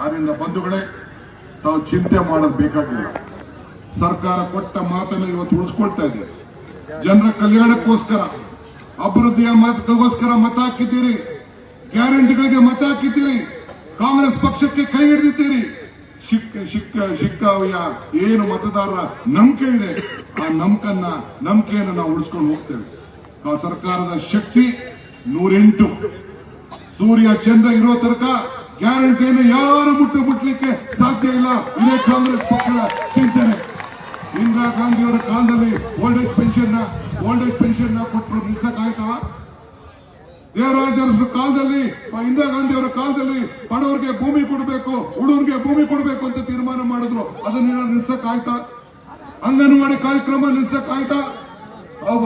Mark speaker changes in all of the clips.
Speaker 1: ಆದ್ರಿಂದ ಬಂಧುಗಳೇ, ತಾವು ಚಿಂತೆ ಮಾಡೋದು ಬೇಕಾಗಿಲ್ಲ. ಸರ್ಕಾರ ಕೊಟ್ಟ ಮಾತನ್ನು ಇವತ್ತು ಉಳಿಸ್ಕೊಳ್ತಾ ಇದೆ. ಜನರ ಕಲ್ಯಾಣಕ್ಕೋಸ್ಕರ, ಅಭಿವೃದ್ಧಿಯ ಮತಕ್ಕೋಸ್ಕರ ಮತ ಹಾಕಿದ್ದೀರಿ. ಗ್ಯಾರಂಟಿಗಳಿಗೆ ಮತ ಹಾಕಿದ್ದೀರಿ. ಕಾಂಗ್ರೆಸ್ ಪಕ್ಷಕ್ಕೆ ಕೈ ಹಿಡಿದಿದ್ದೀರಿ. ಶಿಕ್ ಶಿಕ್ಕ ಶಿಕ್ಕಾವಿಯ ಏನು ಮತದಾರರ ನಂಬಿಕೆ ಇದೆ, ಆ ನಂಬಿಕನ್ನ, ನಂಬಿಕೆಯನ್ನು ನಾವು ಉಳಿಸ್ಕೊಂಡು ಹೋಗ್ತೇವೆ. ಆ ಸರ್ಕಾರದ ಶಕ್ತಿ ನೂರೆಂಟು. ಸೂರ್ಯ ಚಂದ್ರ ಇರೋ ತನಕ ಗ್ಯಾರಂಟಿಯನ್ನು ಯಾರು ಮುಟ್ಟು ಮುಟ್ಲಿಕ್ಕೆ ಸಾಧ್ಯ ಇಲ್ಲ. ಇದೇ ಕಾಂಗ್ರೆಸ್ ಪಕ್ಷದ ಚಿಂತನೆ. ಇಂದಿರಾ ಗಾಂಧಿ ಅವರ ಕಾಲದಲ್ಲಿ old age pension old age pension ಕೊಟ್ಟರು ನಿಲ್ಸಕ್ಕಾಯ್ತಾ ದೇವರಾಜ ಅರಸು ಕಾಲದಲ್ಲಿ, ಇಂದಿರಾ ಗಾಂಧಿ ಅವರ ಕಾಲದಲ್ಲಿ ಬಡವರಿಗೆ ಭೂಮಿ ಕೊಡಬೇಕು, ಹುಡುಗರಿಗೆ ಭೂಮಿ ಕೊಡಬೇಕು ಅಂತ ತೀರ್ಮಾನ ಮಾಡಿದ್ರು. ಅದನ್ನ ನಿಲ್ಸಕ್ಕಾಯ್ತಾ ಅಂಗನವಾಡಿ ಕಾರ್ಯಕ್ರಮ ನಿಲ್ಸಕ್ಕಾಯ್ತಾ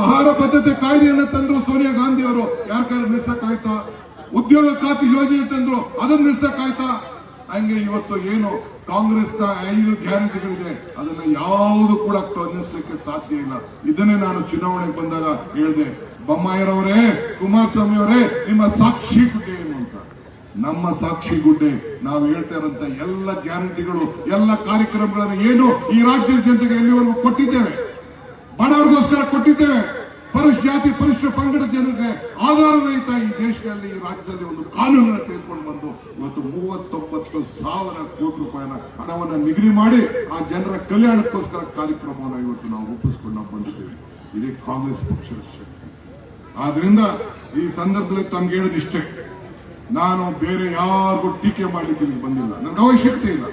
Speaker 1: ಆಹಾರ ಪದ್ಧತಿ ಕಾಯ್ದೆಯನ್ನು ತಂದ್ರು ಸೋನಿಯಾ ಗಾಂಧಿ ಅವರು ಯಾರ ಕೈ ನಿಲ್ಸಕ್ಕಾಯ್ತಾ ಉದ್ಯೋಗ ಖಾತೆ ಯೋಜನೆ ತಂದ್ರು ಅದನ್ನ ನಿಲ್ಸಕ್ಕಾಯ್ತಾ? ಹಂಗೆ ಇವತ್ತು ಏನು ಕಾಂಗ್ರೆಸ್ ಕಾಂಗ್ರೆಸ್ನ ಐದು ಗ್ಯಾರಂಟಿಗಳಿದೆ. ಅದನ್ನ ಯಾವುದು ಕೂಡ ನಿಲ್ಲಿಸಲಿಕ್ಕೆ ಸಾಧ್ಯ ಇಲ್ಲ. ಇದನ್ನೇ ನಾನು ಚುನಾವಣೆಗೆ ಬಂದಾಗ ಹೇಳಿದೆ. ಬೊಮ್ಮಾಯಿರವರೇ ಕುಮಾರಸ್ವಾಮಿ ಅವರೇ ನಿಮ್ಮ ಸಾಕ್ಷಿ ಗುಡ್ಡೆ ಏನು ಅಂತ? ನಮ್ಮ ಸಾಕ್ಷಿ ಗುಡ್ಡೆ. ನಾವು ಹೇಳ್ತಾ ಇರೋಂತ ಎಲ್ಲ ಗ್ಯಾರಂಟಿಗಳು, ಎಲ್ಲ ಕಾರ್ಯಕ್ರಮಗಳನ್ನು ಏನು ಈ ರಾಜ್ಯದ ಜನತೆಗೆ ಎಲ್ಲಿವರೆಗೂ ಕೊಟ್ಟಿದ್ದೇವೆ ಈ ಈ ರಾಜ್ಯದಲ್ಲಿ ಒಂದು ಕಾನೂನನ್ನು ತೆಗೆದುಕೊಂಡು ಬಂದು ಇವತ್ತು ಮೂವತ್ತೊಂಬತ್ತು ಸಾವಿರ ಕೋಟಿ ರೂಪಾಯಿನ ಹಣವನ್ನು ನಿಗದಿ ಮಾಡಿ ಆ ಜನರ ಕಲ್ಯಾಣಕ್ಕೋಸ್ಕರ ಕಾರ್ಯಕ್ರಮವನ್ನು ಇವತ್ತು ನಾವು ರೂಪಿಸ್ಕೊಂಡು ಬಂದಿದ್ದೇವೆ. ಇದೇ ಕಾಂಗ್ರೆಸ್ ಪಕ್ಷದ ಶಕ್ತಿ. ಆದ್ರಿಂದ ಈ ಸಂದರ್ಭದಲ್ಲಿ ತಮ್ಗೆ ಹೇಳೋದಿಷ್ಟೇ ನಾನು ಬೇರೆ ಯಾರಿಗೂ ಟೀಕೆ ಮಾಡಲಿಕ್ಕೆ ಇಲ್ಲಿ ಬಂದಿಲ್ಲ. ನನಗೆ ಅವಶ್ಯಕತೆ ಇಲ್ಲ.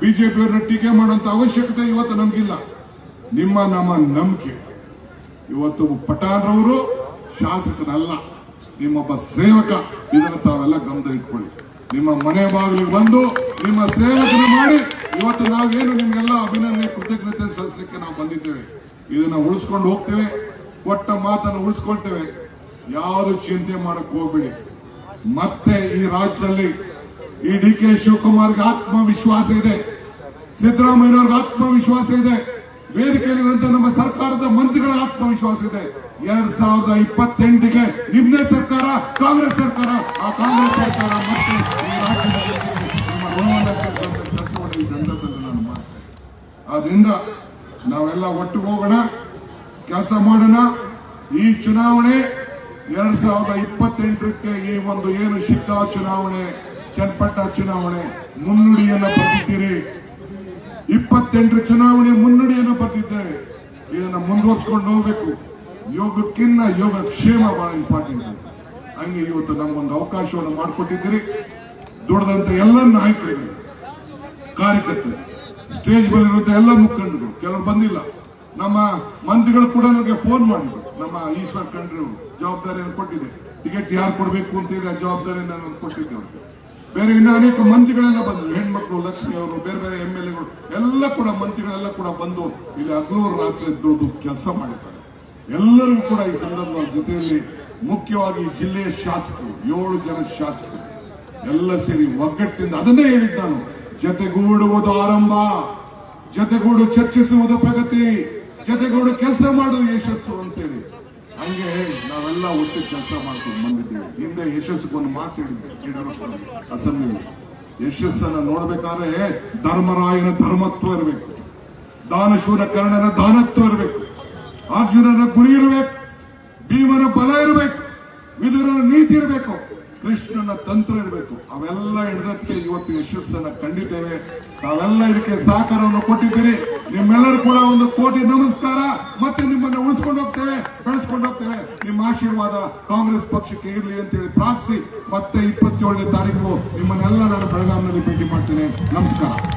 Speaker 1: ಬಿಜೆಪಿಯವ್ರನ್ನ ಟೀಕೆ ಮಾಡುವಂತ ಅವಶ್ಯಕತೆ ಇವತ್ತು ನಮಗಿಲ್ಲ. ನಿಮ್ಮ ನಮ್ಮ ನಂಬಿಕೆ. ಇವತ್ತು ಪಟಾನ್ರವರು ಶಾಸಕನಲ್ಲ ನಿಮ್ಮೊಬ್ಬ ಸೇವಕ, ಇದನ್ನು ತಾವೆಲ್ಲ ಗಮನದಲ್ಲಿಟ್ಕೊಳ್ಳಿ. ನಿಮ್ಮ ಮನೆ ಬಾಗಿಲಿಗೆ ಬಂದು ನಿಮ್ಮ ಸೇವಕನ ಮಾಡಿ, ಇವತ್ತು ನಾವೇನು ನಿಮಗೆಲ್ಲ ಅಭಿನಂದನೆ, ಕೃತಜ್ಞತೆ ಸಲ್ಲಿಸಲಿಕ್ಕೆ ನಾವು ಬಂದಿದ್ದೇವೆ. ಇದನ್ನ ಉಳಿಸ್ಕೊಂಡು ಹೋಗ್ತೇವೆ, ಕೊಟ್ಟ ಮಾತನ್ನು ಉಳಿಸ್ಕೊಳ್ತೇವೆ. ಯಾವುದು ಚಿಂತೆ ಮಾಡಕ್ ಹೋಗ್ಬೇಡಿ. ಮತ್ತೆ ಈ ರಾಜ್ಯದಲ್ಲಿ ಈ ಡಿ ಕೆ ಶಿವಕುಮಾರ್ಗೆ ಆತ್ಮವಿಶ್ವಾಸ ಇದೆ. ಸಿದ್ದರಾಮಯ್ಯನವ್ರಿಗೆ ಆತ್ಮವಿಶ್ವಾಸ ಇದೆ. ವೇದಿಕೆಯಲ್ಲಿರುವಂತಹ ನಮ್ಮ ಸರ್ಕಾರದ ಮಂತ್ರಿಗಳ ಆತ್ಮವಿಶ್ವಾಸ ಇದೆ ಎರಡ್ ಸಾವಿರದ ಇಪ್ಪತ್ತೆಂಟಿಗೆ ನಿಮ್ದೇ ಸರ್ಕಾರ, ಕಾಂಗ್ರೆಸ್ ಸರ್ಕಾರ. ಆ ಕಾಂಗ್ರೆಸ್ ಸರ್ಕಾರ ಮತ್ತೆ ಈ ರಾಜ್ಯದ ಜನತೆಗೆ ನಮ್ಮ ತೀರಿಸುವಂತ ಕೆಲಸವನ್ನು ಈ ಸಂದರ್ಭದಲ್ಲಿ ನಾನು ಮಾಡ್ತೇನೆ. ಆದ್ರಿಂದ ನಾವೆಲ್ಲ ಒಟ್ಟು ಹೋಗೋಣ, ಕೆಲಸ ಮಾಡೋಣ. ಈ ಚುನಾವಣೆ ಎರಡ್ ಸಾವಿರದ ಇಪ್ಪತ್ತೆಂಟಕ್ಕೆ ಈ ಒಂದು ಏನು ಶಿಕ್ಕ ಚುನಾವಣೆ, ಚನ್ನಪಟ್ಟ ಚುನಾವಣೆ, ಮುನ್ನುಡಿಯನ್ನು ಬರೆದಿದ್ದೀರಿ. ಇಪ್ಪತ್ತೆಂಟು ಚುನಾವಣೆ ಮುನ್ನುಡಿ ಮುಂದುವರ್ಸ್ಕೊಂಡು ಹೋಗ್ಬೇಕು ಯೋಗಕ್ಕಿನ್ನ ಯೋಗ ಕ್ಷೇಮ ಬಹಳ ಇಂಪಾರ್ಟೆಂಟ್ ಅಂತ ಹಂಗೆ ಇವತ್ತು ನಮ್ಗೊಂದು ಅವಕಾಶವನ್ನು ಮಾಡಿಕೊಟ್ಟಿದ್ದೀರಿ. ದುಡ್ದಂತ ಎಲ್ಲ ನಾಯಕರಿಗೆ ಕಾರ್ಯಕರ್ತರು. ಸ್ಟೇಜ್ ಮೇಲೆ ಇರುವಂತ ಎಲ್ಲ ಮುಖಂಡರು ಕೆಲವರು ಬಂದಿಲ್ಲ. ನಮ್ಮ ಮಂತ್ರಿಗಳು ಕೂಡ ನನಗೆ ಫೋನ್ ಮಾಡಿದ್ರು. ನಮ್ಮ ಈಶ್ವರ್ ಖಂಡ್ರೆ ಅವರು ಜವಾಬ್ದಾರಿಯನ್ನು ಕೊಟ್ಟಿದೆ ಟಿಕೆಟ್ ಯಾರು ಕೊಡಬೇಕು ಅಂತೇಳಿ ಆ ಜವಾಬ್ದಾರಿಯನ್ನು ನಾನು ಕೊಟ್ಟಿದ್ದೆ ಅವ್ರಿಗೆ. ಬೇರೆ ಇನ್ನು ಅನೇಕ ಮಂತ್ರಿಗಳೆಲ್ಲ ಬಂದರು. ಹೆಣ್ಮಕ್ಳು, ಲಕ್ಷ್ಮಿ ಅವರು, ಬೇರೆ ಬೇರೆ ಎಂ ಎಲ್ ಎಗಳು, ಎಲ್ಲ ಕೂಡ ಮಂತ್ರಿಗಳೆಲ್ಲ ಕೂಡ ಬಂದು ಇಲ್ಲಿ ಹಗಲೂರು ರಾತ್ರಿ ದುಡ್ದು ಕೆಲಸ ಮಾಡಿದ್ದಾರೆ. ಎಲ್ಲರಿಗೂ ಕೂಡ ಈ ಸಂದರ್ಭದ ಜೊತೆಯಲ್ಲಿ ಮುಖ್ಯವಾಗಿ ಜಿಲ್ಲೆಯ ಶಾಸಕರು, ಏಳು ಜನ ಶಾಸಕರು, ಎಲ್ಲ ಸೇರಿ ಒಗ್ಗಟ್ಟಿಂದ ಅದನ್ನೇ ಹೇಳಿದ್ದ ನಾನು. ಜತೆಗೂಡುವುದು ಆರಂಭ, ಜತೆಗೂಡು ಚರ್ಚಿಸುವುದು ಪ್ರಗತಿ, ಜತೆಗೂಡು ಕೆಲಸ ಮಾಡುವುದು ಯಶಸ್ಸು ಅಂತೇಳಿ. ಹಂಗೆ ನಾವೆಲ್ಲ ಒಟ್ಟು ಕೆಲಸ ಮಾಡ್ಕೊಂಡು ಬಂದಿದ್ದೀವಿ. ಹಿಂದೆ ಯಶಸ್ಸಿಗೊಂದು ಮಾತು ಯಡಿಯೂರಪ್ಪ ಅಸೆಂಬ್ಲಿ ಯಶಸ್ಸನ್ನ ನೋಡ್ಬೇಕಾದ್ರೆ ಧರ್ಮರಾಯನ ಧರ್ಮತ್ವ ಇರಬೇಕು. ದಾನಶೂರ ಕರ್ಣನ ದಾನತ್ವ ಇರಬೇಕು. ಅರ್ಜುನನ ಗುರಿ ಇರಬೇಕು. ತಂತ್ರ ಇರಬೇಕು. ಅವೆಲ್ಲ ಹಿಡಿದಕ್ಕೆ ಇವತ್ತು ಯಶಸ್ಸನ್ನ ಕಂಡಿದ್ದೇವೆ. ತಾವೆಲ್ಲ ಇದಕ್ಕೆ ಸಹಕಾರವನ್ನು ಕೊಟ್ಟಿದ್ದೀರಿ. ನಿಮ್ಮೆಲ್ಲರೂ ಕೂಡ ಒಂದು ಕೋಟಿ ನಮಸ್ಕಾರ. ಮತ್ತೆ ನಿಮ್ಮನ್ನ ಉಳಿಸ್ಕೊಂಡು ಹೋಗ್ತೇವೆ, ಬೆಳೆಸ್ಕೊಂಡು ಹೋಗ್ತೇವೆ. ನಿಮ್ಮ ಆಶೀರ್ವಾದ ಕಾಂಗ್ರೆಸ್ ಪಕ್ಷಕ್ಕೆ ಇರಲಿ ಅಂತೇಳಿ ಪ್ರಾರ್ಥಿಸಿ, ಮತ್ತೆ ಇಪ್ಪತ್ತೇಳನೇ ತಾರೀಕು ನಿಮ್ಮನ್ನೆಲ್ಲ ನಾನು ಬೆಳಗಾವಿನಲ್ಲಿ ಭೇಟಿ ಮಾಡ್ತೇನೆ. ನಮಸ್ಕಾರ.